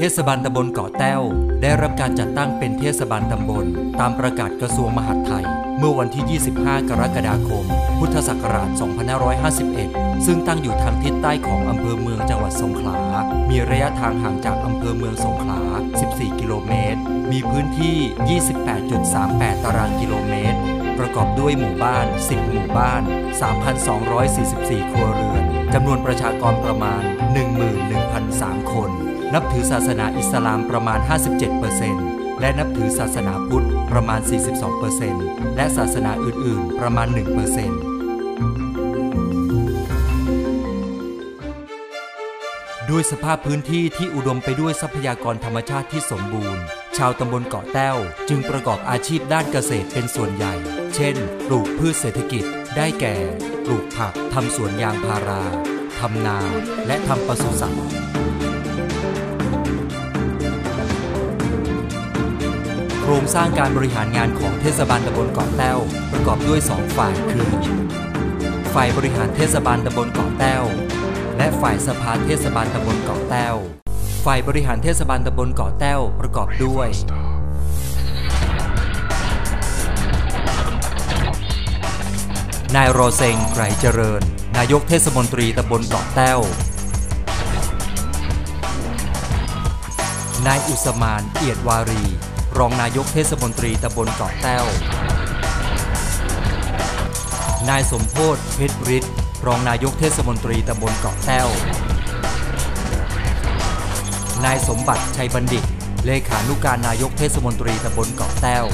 เทศบาลตำบลเกาะแต้ว ได้รับการจัดตั้งเป็นเทศบาลตำบล ตามประกาศกระทรวงมหาดไทย เมื่อวันที่ 25 กรกฎาคม พุทธศักราช 2551 ซึ่งตั้งอยู่ทางทิศใต้ของอำเภอเมืองจังหวัดสงขลา มีระยะทางห่างจากอำเภอเมืองสงขลา 14 กิโลเมตร มีพื้นที่ 28.38 ตารางกิโลเมตร ประกอบด้วยหมู่บ้าน 10 หมู่บ้าน 3,244 ครัวเรือนจำนวนประชากรประมาณ 11,003 คน นับถือศาสนาอิสลามประมาณ 57%และนับถือศาสนาพุทธประมาณ 42%และศาสนาอื่น ๆ ประมาณ 1%ด้วยสภาพพื้นที่ที่อุดมไปด้วยทรัพยากรธรรมชาติที่สมบูรณ์ ชาวตำบลเกาะแต้ว จึงประกอบอาชีพด้านเกษตรเป็นส่วนใหญ่ เช่น ปลูกพืชเศรษฐกิจ ได้แก่ ปลูกผัก ทำสวนยางพารา ทำนา และทำปศุสัตว์ ครงสร้างการบริหารงานของเทศบาลตำบลเกาะแต้ว ประกอบด้วย 2 ฝ่ายคือ ฝ่ายบริหารเทศบาลตำบลเกาะแต้ว และฝ่ายสภาเทศบาลตำบลเกาะแต้ว ฝ่ายบริหารเทศบาลตำบลเกาะแต้วประกอบด้วยนายโรเซงไกรเจริญ นายกเทศมนตรีตำบลเกาะแต้ว นายอุสมานเอียดวารี รองนายกเทศมนตรีตำบลเกาะแต้ว นายสมโพธเพชรฤทธิ์รองนายกเทศมนตรีตำบลเกาะแต้ว นายสมบัติชัยบัณฑิต เลขานุการนายกเทศมนตรีตำบลเกาะแต้ว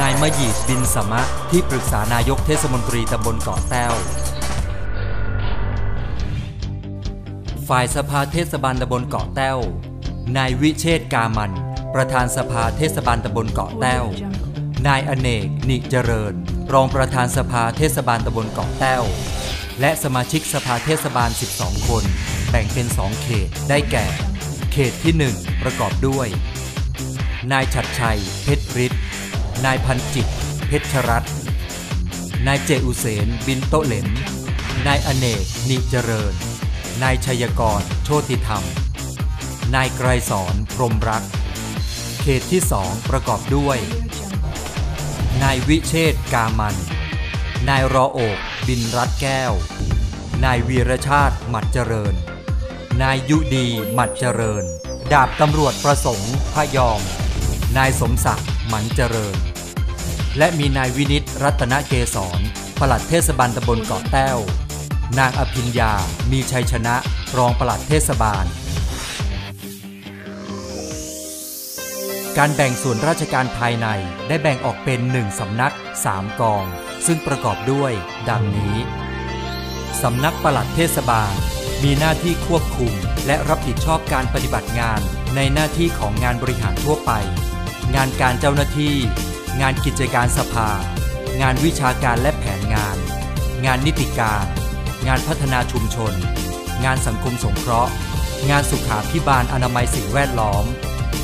นายมยีดบินสมะที่ปรึกษานายกเทศมนตรีตำบลเกาะแต้วฝ่ายสภาเทศบาลตำบลเกาะแต้ว นายวิเชษกามัน ประธานสภาเทศบาลตำบลเกาะแต้ว นายอเนกนิเจริญ รองประธานสภาเทศบาลตำบลเกาะแต้ว และสมาชิกสภาเทศบาล 12 คน แบ่งเป็น 2 เขตได้แก่ เขตที่ 1 ประกอบด้วย นายฉัดชัย เพชรฤทธิ์นายพันจิต เพชรรัตน์นายเจอุเสนบินโตเหลมนายอเนกนิเจริญ นายชัยกร โชติธรรม นายไกรสอนพรหมรัก เขตที่สองประกอบด้วย นายวิเชษกามัน นายรอโอกบินรัดแก้ว นายวีรชาติหมัดเจริญ นายยุดีหมัดเจริญ ดาบตำรวจประสงค์พยอม นายสมศักดิ์หมันเจริญ และมีนายวินิตรัตนเกษรปลัดเทศบาลตำบลเกาะแต้ว นางอภิญญา มีชัยชนะ รองปลัดเทศบาล การแบ่งส่วนราชการภายในได้แบ่งออกเป็นหนึ่งสำนัก3กอง ซึ่งประกอบด้วย ดังนี้ สำนักปลัดเทศบาล มีหน้าที่ควบคุม และรับผิดชอบการปฏิบัติงานในหน้าที่ของงานบริหารทั่วไป งานการเจ้าหน้าที่ งานกิจการสภา งานวิชาการและแผนงาน งานนิติการ งานพัฒนาชุมชน งานสังคมสงเคราะห์ งานสุขาพิบาลอนามัยสิ่งแวดล้อม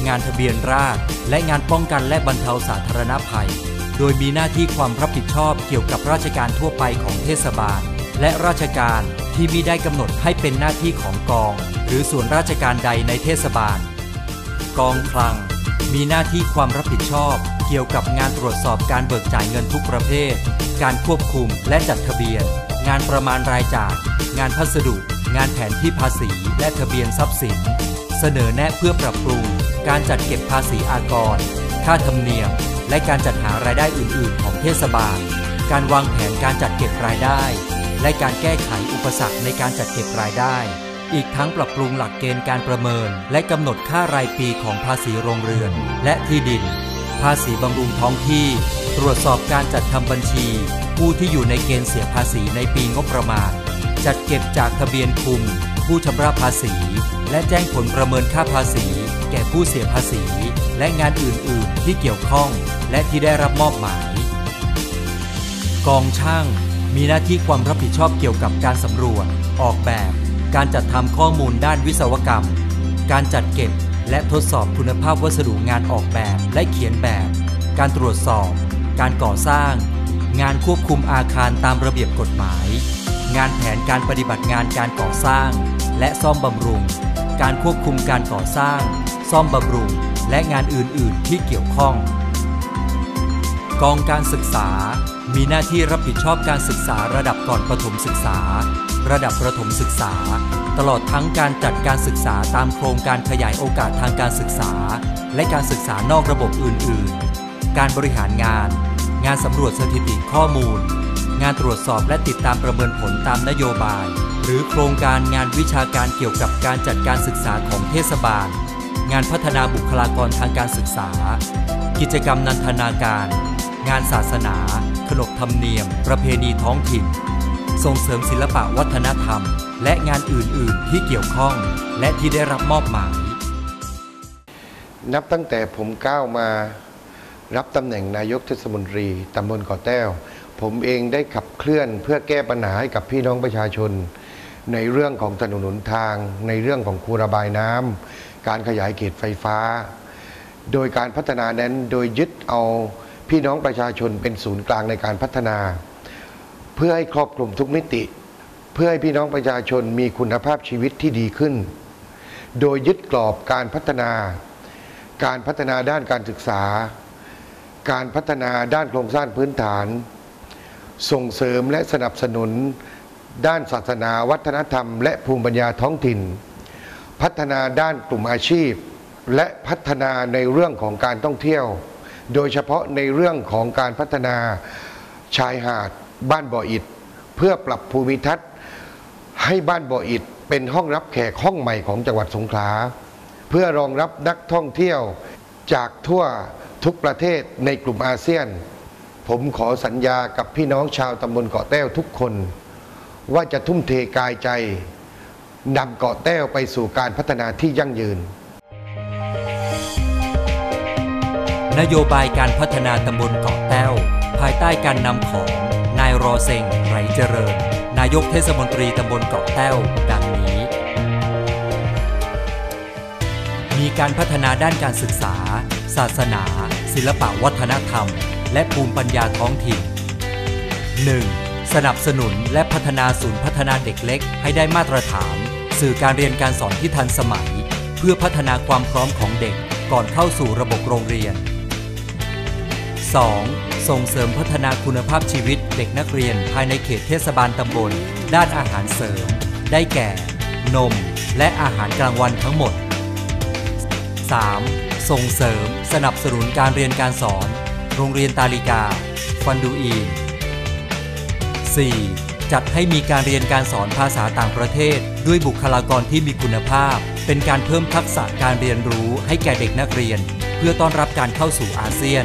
งานทะเบียนราษฎรและงานป้องกันและบรรเทาสาธารณภัย โดยมีหน้าที่ความรับผิดชอบเกี่ยวกับราชการทั่วไปของเทศบาล และราชการที่มิได้กำหนดให้เป็นหน้าที่ของกอง หรือส่วนราชการใดในเทศบาล กองคลัง มีหน้าที่ความรับผิดชอบเกี่ยวกับงานตรวจสอบการเบิกจ่ายเงินทุกประเภท การควบคุมและจัดทะเบียน งานประมาณรายจ่าย งานพัสดุ งานแผนที่ภาษี และทะเบียนทรัพย์สิน เสนอแนะเพื่อปรับปรุง การจัดเก็บภาษีอากร ค่าธรรมเนียม และการจัดหารายได้อื่น ๆ ของเทศบาล การวางแผนการจัดเก็บรายได้ และการแก้ไขอุปสรรคในการจัดเก็บรายได้ อีกทั้งปรับปรุงหลักเกณฑ์การประเมิน และกำหนดค่ารายปีของภาษีโรงเรือน และที่ดิน ภาษีบำรุงท้องที่ ตรวจสอบการจัดทำบัญชี ผู้ที่อยู่ในเกณฑ์เสียภาษีในปีงบประมาณ จัดเก็บจากทะเบียนคุมผู้ชำระภาษี และแจ้งผลประเมินค่าภาษี แก่ผู้เสียภาษี และงานอื่น ๆ ที่เกี่ยวข้อง และที่ได้รับมอบหมาย กองช่างมีหน้าที่ความรับผิดชอบเกี่ยวกับการสำรวจ ออกแบบ การจัดทำข้อมูลด้านวิศวกรรม การจัดเก็บและทดสอบคุณภาพวัสดุงานออกแบบและเขียนแบบ การตรวจสอบ การก่อสร้าง งานควบคุมอาคารตามระเบียบกฎหมาย งานแผนการปฏิบัติงานการก่อสร้าง และซ่อมบำรุง การควบคุมการก่อสร้าง ซ่อมบำรุง และงานอื่น ๆ ที่เกี่ยวข้อง กองการศึกษา มีหน้าที่รับผิดชอบการศึกษาระดับก่อนประถมศึกษา ระดับประถมศึกษา ตลอดทั้งการจัดการศึกษาตามโครงการขยายโอกาสทางการศึกษา และการศึกษานอกระบบอื่น ๆ การบริหารงาน งานสำรวจสถิติข้อมูล งานตรวจสอบและติดตามประเมินผลตามนโยบาย หรือโครงการงานวิชาการเกี่ยวกับการจัดการศึกษาของเทศบาล งานพัฒนาบุคลากรทางการศึกษา กิจกรรมนันทนาการ งานศาสนา ขนบธรรมเนียม ประเพณีท้องถิ่น ส่งเสริมศิลปะวัฒนธรรม และงานอื่น ๆ ที่เกี่ยวข้อง และที่ได้รับมอบหมาย นับตั้งแต่ผมก้าวมารับตำแหน่งนายกเทศมนตรีตำบลกาะแต้ว ผมเองได้ขับเคลื่อนเพื่อแก้ปัญหาให้กับพี่น้องประชาชน ในเรื่องของถนนหนทาง ในเรื่องของคูระบายน้ำการขยายเขตไฟฟ้า โดยการพัฒนานั้นโดยยึดเอาพี่น้องประชาชนเป็นศูนย์กลางในการพัฒนา เพื่อให้ครอบคลุมทุกมิติ เพื่อให้พี่น้องประชาชนมีคุณภาพชีวิตที่ดีขึ้น โดยยึดกรอบการพัฒนา การพัฒนาด้านการศึกษา การพัฒนาด้านโครงสร้างพื้นฐาน ส่งเสริมและสนับสนุน ด้านศาสนาวัฒนธรรม และภูมิปัญญาท้องถิ่น พัฒนาด้านกลุ่มอาชีพ และพัฒนาในเรื่องของการท่องเที่ยว โดยเฉพาะในเรื่องของการพัฒนาชายหาดบ้านบ่ออิฐเพื่อปรับภูมิทัศน์ ให้บ้านบ่ออิฐเป็นห้องรับแขกห้องใหม่ของจังหวัดสงขลาเพื่อรองรับนักท่องเที่ยวจากทั่วทุกประเทศในกลุ่มอาเซียน ผมขอสัญญากับพี่น้องชาวตำบลเกาะแต้วทุกคน ว่าจะทุ่มเทกายใจนำเกาะแต้วไปสู่การพัฒนาที่ยั่งยืน นโยบายการพัฒนาตำบลเกาะแต้ว ภายใต้การนำของนายรอเซงไรเจริญ นายกเทศมนตรีตำบลเกาะแต้ว ดังนี้ มีการพัฒนาด้านการศึกษา ศาสนา ศิลปวัฒนธรรม และภูมิปัญญาท้องถิ่น 1. สนับสนุนและพัฒนาศูนย์พัฒนาเด็กเล็ก ให้ได้มาตรฐาน สื่อการเรียนการสอนที่ทันสมัย เพื่อพัฒนาความพร้อมของเด็กก่อนเข้าสู่ระบบโรงเรียน 2. ส่งเสริมพัฒนาคุณภาพชีวิตเด็กนักเรียนภายในเขตเทศบาลตำบล ด้านอาหารเสริม ได้แก่ นม และอาหารกลางวันทั้งหมด 3. ส่งเสริมสนับสนุนการเรียนการสอน โรงเรียนตาลิกา ฟันดูอีน 4. จัดให้มีการเรียนการสอนภาษาต่างประเทศ ด้วยบุคลากรที่มีคุณภาพ เป็นการเพิ่มทักษะการเรียนรู้ให้แก่เด็กนักเรียน เพื่อต้อนรับการเข้าสู่อาเซียน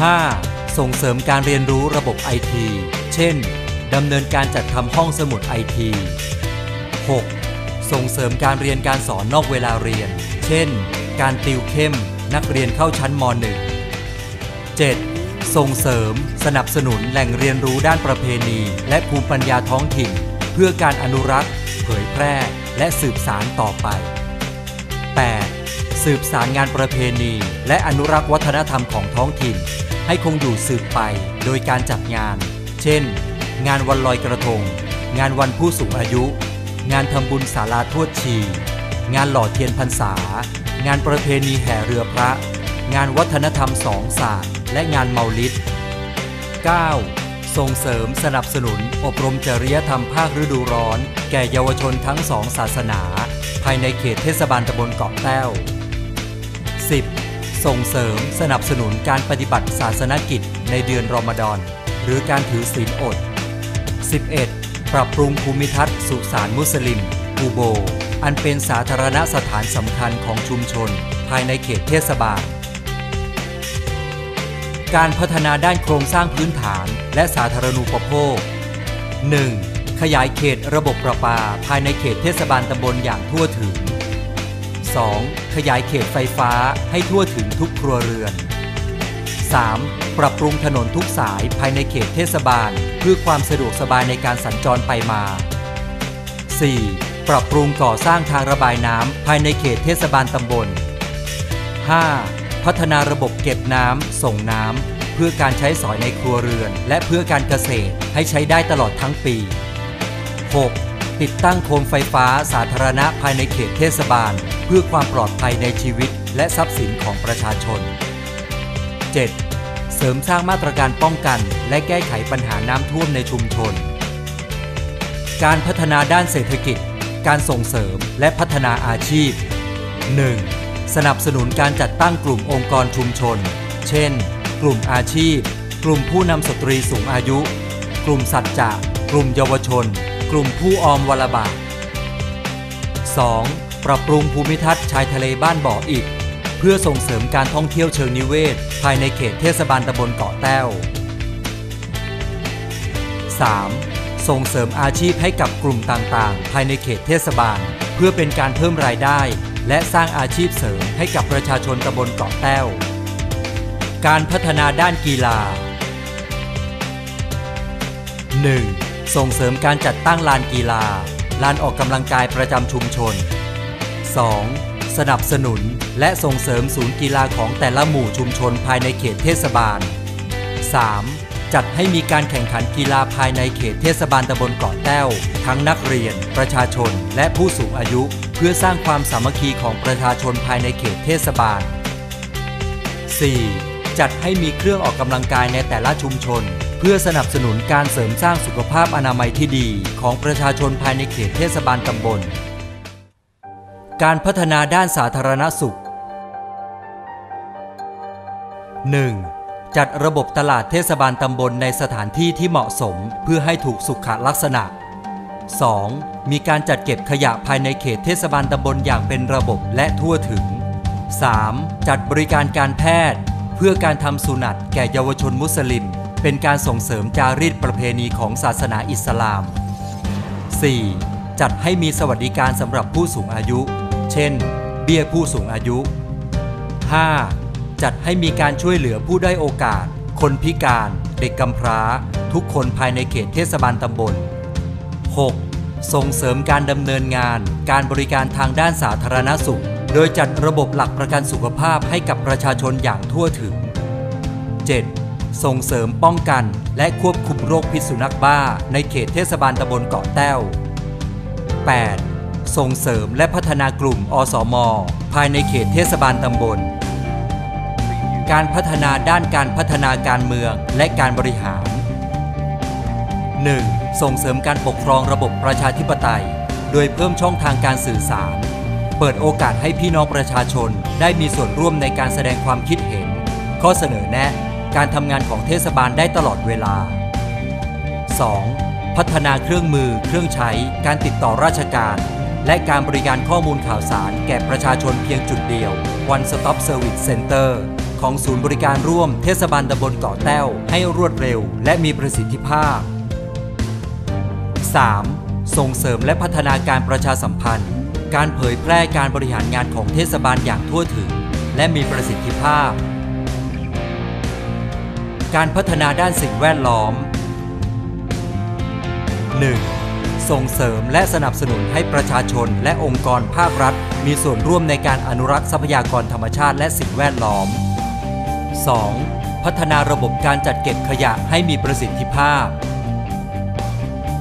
5. ส่งเสริมการเรียนรู้ระบบไอที เช่น ดำเนินการจัดทำห้องสมุดไอที 6. ส่งเสริมการเรียนการสอนนอกเวลาเรียน เช่น การติวเข้ม นักเรียนเข้าชั้นม .1 7. ส่งเสริม สนับสนุนแหล่งเรียนรู้ด้านประเพณี และภูมิปัญญาท้องถิ่น เพื่อการอนุรักษ์ เผยแพร่ และสืบสารต่อไป 8. สืบสารงานประเพณี และอนุรักษ์วัฒนธรรมของท้องถิ่น ให้คงอยู่สืบไปโดยการจัดงาน เช่น งานวันลอยกระทง งานวันผู้สูงอายุ งานทำบุญศาลาทวดชี งานหล่อเทียนพรรษา งานประเพณีแห่เรือพระ งานวัฒนธรรมสองศาสตร์ และงานเมาลิด 9. ส่งเสริมสนับสนุนอบรมจริยธรรมภาคฤดูร้อน แก่เยาวชนทั้งสองศาสนา ภายในเขตเทศบาลตำบลเกาะแต้ว 10. ส่งเสริมสนับสนุนการปฏิบัติศาสนกิจในเดือนรอมฎอน หรือการถือศีลอด 11. ปรับปรุงภูมิทัศน์สุสานมุสลิมกูโบ อันเป็นสาธารณสถานสำคัญของชุมชน ภายในเขตเทศบาล การพัฒนาด้านโครงสร้างพื้นฐาน และสาธารณูปโภค 1. ขยายเขตระบบประปา ภายในเขตเทศบาลตำบลอย่างทั่วถึง 2. ขยายเขตไฟฟ้าให้ทั่วถึงทุกครัวเรือน 3. ปรับปรุงถนนทุกสายภายในเขตเทศบาล เพื่อความสะดวกสบายในการสัญจรไปมา 4. ปรับปรุงก่อสร้างทางระบายน้ำภายในเขตเทศบาลตำบล 5. พัฒนาระบบเก็บน้ำส่งน้ำเพื่อการใช้สอยในครัวเรือน และเพื่อการเกษตรให้ใช้ได้ตลอดทั้งปี 6. ติดตั้งโคมไฟฟ้าสาธารณะภายในเขตเทศบาล เพื่อความปลอดภัยในชีวิต และทรัพย์สินของประชาชน 7. เสริมสร้างมาตรการป้องกัน และแก้ไขปัญหาน้ำท่วมในชุมชน การพัฒนาด้านเศรษฐกิจ การส่งเสริมและพัฒนาอาชีพ 1. สนับสนุนการจัดตั้งกลุ่มองค์กรชุมชน เช่น กลุ่มอาชีพ กลุ่มผู้นำสตรีสูงอายุ กลุ่มสัจจะ กลุ่มเยาวชน กลุ่มผู้ออมวลบาท 2. ปรับปรุงภูมิทัศน์ชายทะเลบ้านบ่ออิฐเพื่อส่งเสริมการท่องเที่ยวเชิงนิเวศ ภายในเขตเทศบาลตำบลเกาะแต้ว 3. ส่งเสริมอาชีพให้กับกลุ่มต่างๆ ภายในเขตเทศบาล เพื่อเป็นการเพิ่มรายได้ และสร้างอาชีพเสริมให้กับประชาชนตำบลเกาะแต้ว การพัฒนาด้านกีฬา 1. ส่งเสริมการจัดตั้งลานกีฬา ลานออกกำลังกายประจำชุมชน 2. สนับสนุนและส่งเสริมศูนย์กีฬาของแต่ละหมู่ชุมชนภายในเขตเทศบาล 3. จัดให้มีการแข่งขันกีฬาภายในเขตเทศบาลตำบลเกาะแต้ว ทั้งนักเรียน ประชาชน และผู้สูงอายุ เพื่อสร้างความสามัคคีของประชาชนภายในเขตเทศบาล 4. จัดให้มีเครื่องออกกำลังกายในแต่ละชุมชน เพื่อสนับสนุนการเสริมสร้างสุขภาพอนามัยที่ดี ของประชาชนภายในเขตเทศบาลตำบล การพัฒนาด้านสาธารณสุข 1. จัดระบบตลาดเทศบาลตำบลในสถานที่ที่เหมาะสม เพื่อให้ถูกสุขลักษณะ 2. มีการจัดเก็บขยะภายในเขตเทศบาลตำบลอย่างเป็นระบบและทั่วถึง 3. จัดบริการการแพทย์ เพื่อการทำสุนัตแก่เยาวชนมุสลิม เป็นการส่งเสริมจารีตประเพณีของศาสนาอิสลาม 4. จัดให้มีสวัสดิการสำหรับผู้สูงอายุ เช่น เบี้ยผู้สูงอายุ 5. จัดให้มีการช่วยเหลือผู้ได้โอกาส คนพิการ เด็กกำพร้า ทุกคนภายในเขตเทศบาลตำบล 6. ส่งเสริมการดำเนินงาน การบริการทางด้านสาธารณสุข โดยจัดระบบหลักประกันสุขภาพให้กับประชาชนอย่างทั่วถึง 7. ส่งเสริมป้องกันและควบคุมโรคพิษสุนัขบ้า ในเขตเทศบาลตำบลเกาะแต้ว 8. ส่งเสริมและพัฒนากลุ่มอสม ภายในเขตเทศบาลตำบล การพัฒนาด้านการพัฒนาการเมืองและการบริหาร 1. ส่งเสริมการปกครองระบบประชาธิปไตย โดยเพิ่มช่องทางการสื่อสาร เปิดโอกาสให้พี่น้องประชาชนได้มีส่วนร่วมในการแสดงความคิดเห็น ข้อเสนอแนะการทำงานของเทศบาลได้ตลอดเวลา 2. พัฒนาเครื่องมือ เครื่องใช้ การติดต่อราชการ และการบริการข้อมูลข่าวสารแก่ประชาชนเพียงจุดเดียว One Stop Service Center ของศูนย์บริการร่วมเทศบาลตำบลเกาะแต้ว ให้รวดเร็ว และมีประสิทธิภาพ 3. ส่งเสริมและพัฒนาการประชาสัมพันธ์ การเผยแพร่การบริหารงานของเทศบาลอย่างทั่วถึง และมีประสิทธิภาพ การพัฒนาด้านสิ่งแวดล้อม 1. ส่งเสริมและสนับสนุนให้ประชาชนและองค์กรภาครัฐ มีส่วนร่วมในการอนุรักษ์ทรัพยากรธรรมชาติและสิ่งแวดล้อม 2. พัฒนาระบบการจัดเก็บขยะให้มีประสิทธิภาพ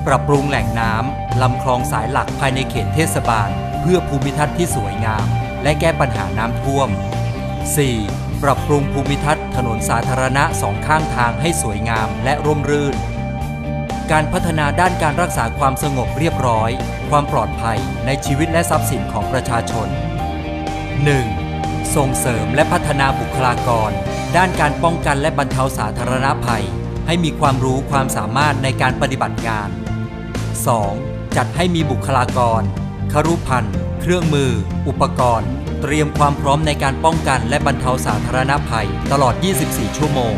ปรับปรุงแหล่งน้ำลำคลองสายหลักภายในเขตเทศบาล เพื่อภูมิทัศน์ที่สวยงาม และแก้ปัญหาน้ำท่วม 4. ปรับปรุงภูมิทัศน์ถนนสาธารณะสองข้างทางให้สวยงามและร่มรื่น การพัฒนาด้านการรักษาความสงบเรียบร้อย ความปลอดภัยในชีวิตและทรัพย์สินของประชาชน 1. ส่งเสริมและพัฒนาบุคลากร ด้านการป้องกันและบรรเทาสาธารณภัย ให้มีความรู้ความสามารถในการปฏิบัติงาน 2. จัดให้มีบุคลากร ครุพันธ์เครื่องมือ อุปกรณ์ เตรียมความพร้อมในการป้องกันและบรรเทาสาธารณภัยตลอด 24 ชั่วโมง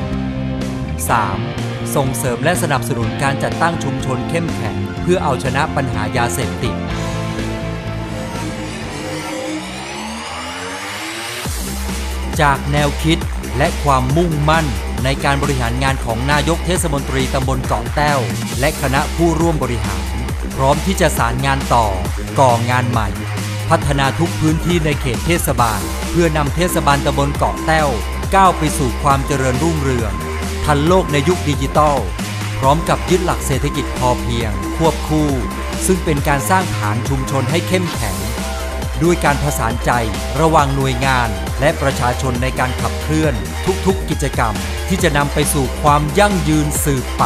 3. ส่งเสริมและสนับสนุนการจัดตั้งชุมชนเข้มแข็ง เพื่อเอาชนะปัญหายาเสพติดจากแนวคิด และความมุ่งมั่น ในการบริหารงานของนายกเทศมนตรีตำบลเกาะแต้ว และคณะผู้ร่วมบริหาร พร้อมที่จะสารงานต่อ ก่องานใหม่ พัฒนาทุกพื้นที่ในเขตเทศบาล เพื่อนำเทศบาลตำบลเกาะแต้ว ก้าวไปสู่ความเจริญรุ่งเรือง ทันโลกในยุคดิจิทัลพร้อมกับยึดหลักเศรษฐกิจพอเพียง ควบคู่ ซึ่งเป็นการสร้างฐานชุมชนให้เข้มแข็ง ด้วยการผสานใจระหว่างหน่วยงาน และประชาชนในการขับเคลื่อนทุกๆกิจกรรม ที่จะนำไปสู่ความยั่งยืนสืบไป